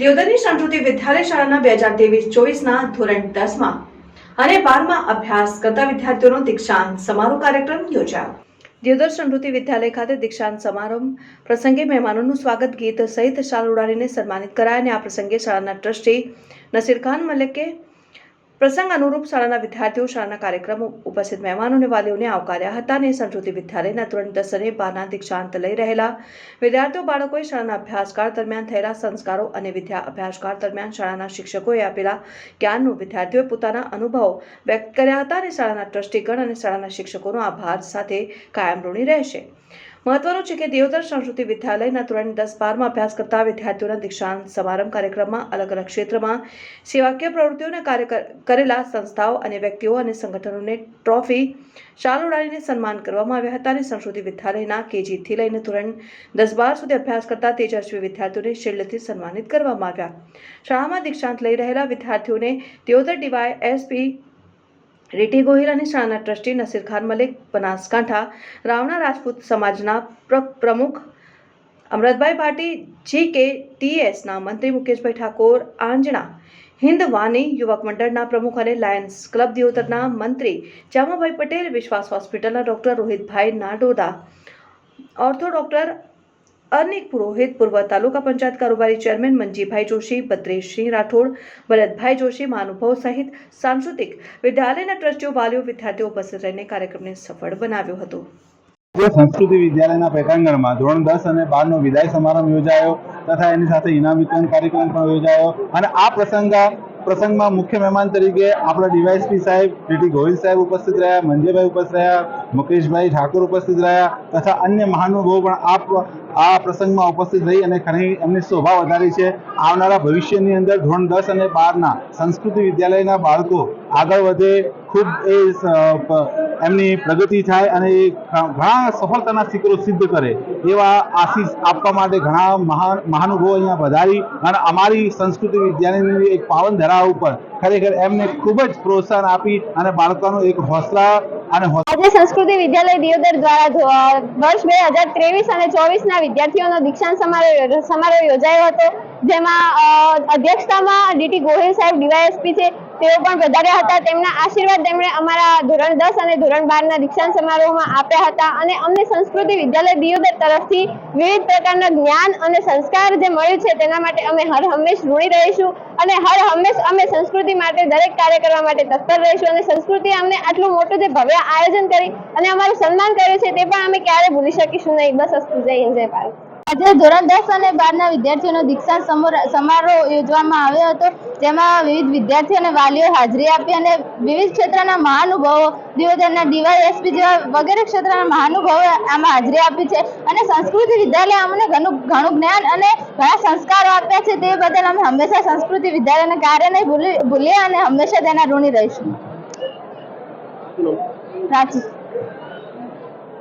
દિયોદરની સંસ્કૃતિ વિદ્યાલય શાળાના બે હજાર ત્રેવીસ ચોવીસના ધોરણ દસમાં અને બારમાં અભ્યાસ કરતા વિદ્યાર્થીઓનો દીક્ષાંત સમારોહ કાર્યક્રમ યોજાયો. દિયોદર સંસ્કૃતિ વિદ્યાલય ખાતે દીક્ષાંત સમારંભ પ્રસંગે મહેમાનોનું સ્વાગત ગીત સહિત શાલ ઉડાડીને સન્માનિત કરાયા અને આ પ્રસંગે શાળાના ટ્રસ્ટી નસીર ખાન મલિકે પ્રસંગ અનુરૂપ શાળાના વિદ્યાર્થીઓ શાળાના કાર્યક્રમો ઉપસ્થિત મહેમાનોને, વાલીઓને આવકાર્યા હતા અને સંસ્કૃતિ વિદ્યાલયના ધોરણ દસને બારના દીક્ષાંત લઈ રહેલા. વિદ્યાર્થીઓ, બાળકોએ શાળાના અભ્યાસકાળ દરમિયાન થયેલા સંસ્કારો અને વિદ્યા અભ્યાસકાળ દરમિયાન શાળાના શિક્ષકોએ આપેલા જ્ઞાનનું વિદ્યાર્થીઓએ પોતાના અનુભવો વ્યક્ત કર્યા હતા અને શાળાના ટ્રસ્ટીગણ અને શાળાના શિક્ષકોનો આભાર સાથે કાયમ ઋણી રહેશે. મહત્વનું છે કે દેવદર સંસ્કૃતિ વિદ્યાલયના ધોરણ દસ બારમાં અભ્યાસ કરતા વિદ્યાર્થીઓના દીક્ષાંત સમારંભ કાર્યક્રમમાં અલગ અલગ ક્ષેત્રમાં સેવાકીય પ્રવૃત્તિઓને કાર્ય કરેલા સંસ્થાઓ અને વ્યક્તિઓ અને સંગઠનોને ટ્રોફી શાલ ઉડાડીને સન્માન કરવામાં આવ્યા હતા અને સંસ્કૃતિ વિદ્યાલયના કેજીથી લઈને ધોરણ દસ બાર સુધી અભ્યાસ કરતા તેજસ્વી વિદ્યાર્થીઓને શિલ્ડથી સન્માનિત કરવામાં આવ્યા. શાળામાં દીક્ષાંત લઈ રહેલા વિદ્યાર્થીઓને દેવોદર ડીવાય એસપી રીટી ગોહિલ અને શાળાના ટ્રસ્ટી નસીર ખાન, મલિક બનાસકાંઠા, રાવણા રાજપૂત સમાજના પ્ર- પ્રમુખ અમરતભાઈ ભાટી જી કે ટીએસના મંત્રી મુકેશભાઈ ઠાકોર, આંજણા હિન્દ વાની યુવક મંડળના પ્રમુખ અને લાયન્સ ક્લબ દિયોતરના મંત્રી જામાભાઈ પટેલ, વિશ્વાસ હોસ્પિટલના doctor Rohitbhai Nadoda, ortho doctor Anik Purohit પૂર્વ તાલુકા પંચાયત કારોબારી ચેરમેન મંજીભાઈ જોશી, ભદ્રેશસિંહ રાઠોડ, ભરતભાઈ જોશી, મહાનુભાવ સહિત સાંસ્કૃતિક વિદ્યાલયના ટ્રસ્ટીઓ, વાલીઓ, વિદ્યાર્થીઓ ઉપસ્થિત રહીને કાર્યક્રમને સફળ બનાવ્યો હતો. સંસ્કૃતિ વિદ્યાલયના પેટાંગણમાં ધોરણ દસ અને બારનો વિદાય સમારંભ યોજાયો તથા એની સાથે ઇનામ વિતરણ કાર્યક્રમ પણ યોજાયો અને આ પ્રસંગ પ્રસંગમાં મુખ્ય મહેમાન તરીકે આપણા ડીવાયસપી સાહેબ, ડીટી ગોહિલ સાહેબ ઉપસ્થિત રહ્યા, મંજીભાઈ ઉપસ્થિત રહ્યા મુકેશભાઈ ઠાકોર ઉપસ્થિત રહ્યા તથા અન્ય મહાનુભાવો પણ આ આ પ્રસંગમાં ઉપસ્થિત રહી અને ઘણી એમની શોભા વધારી છે. આવનારા ભવિષ્યની અંદર ધોરણ દસ અને બારના સંસ્કૃતિ વિદ્યાલયના બાળકો આગળ વધે ખૂબ એ એમની પ્રગતિ થાય અને એ ઘણા સફળતાના શિખરો સિદ્ધ કરે એવા આશીષ આપવા માટે ઘણા મહાન, મહાનુભાવો અહીંયા વધારી અને અમારી સંસ્કૃતિ વિદ્યાલયની એક પાવન ધરા ઉપર ખરેખર એમને ખૂબ જ પ્રોત્સાહન આપી અને બાળકોનો એક હોસલા આજે સંસ્કૃતિ વિદ્યાલય દિયોદર દ્વારા વર્ષ બે હજાર ત્રેવીસ અને ચોવીસના વિદ્યાર્થીઓનો દીક્ષાંત સમારોહ સમારોહ યોજાયો હતો. જેમાં અધ્યક્ષતામાં ડીટી ગોહિલ સાહેબ, ડીવાયએસપી છે તેઓ પણ પધાર્યા હતા. તેમના આશીર્વાદ તેમણે અમારા ધોરણ દસ અને ધોરણ બારના દીક્ષાંત સમારોહમાં આપ્યા હતા અને અમને સંસ્કૃતિ વિદ્યાલય દિયોદર તરફથી વિવિધ પ્રકારના જ્ઞાન અને સંસ્કાર જે મળ્યું છે તેના માટે અમે હર હંમેશ ઋણી રહીશું અને હર હંમેશ અમે સંસ્કૃતિ માટે દરેક કાર્ય કરવા માટે તત્પર રહીશું અને સંસ્કૃતિ અમને આટલું મોટું જે ભવ્ય આયોજન કરી અને અમારું સન્માન કર્યું છે તે પણ અમે ક્યારે ભૂલી શકીશું નહીં. બસ અસ્તુ. જય જય ભારત. આજે ધોરણ દસ અને બારના વિદ્યાર્થીઓનો દીક્ષાંત સમારોહ યોજવામાં આવ્યો હતો. જેમાં વિવિધ વિદ્યાર્થીઓ અને વાલીઓ હાજરી આપી અને વિવિધ ક્ષેત્રના મહાનુભાવો દિયોદરના ડીવાયએસપી જેવા વગેરે ક્ષેત્રના મહાનુભાવોએ આમાં હાજરી આપી છે અને સંસ્કૃતિ વિદ્યાલય અમને ઘણું ઘણું જ્ઞાન અને ઘણા સંસ્કારો આપ્યા છે. તે બદલ અમે હંમેશા સંસ્કૃતિ વિદ્યાલયના કાર્યને ભૂલી ભૂલીએ અને હંમેશા તેના ઋણી રહીશું. રાંચી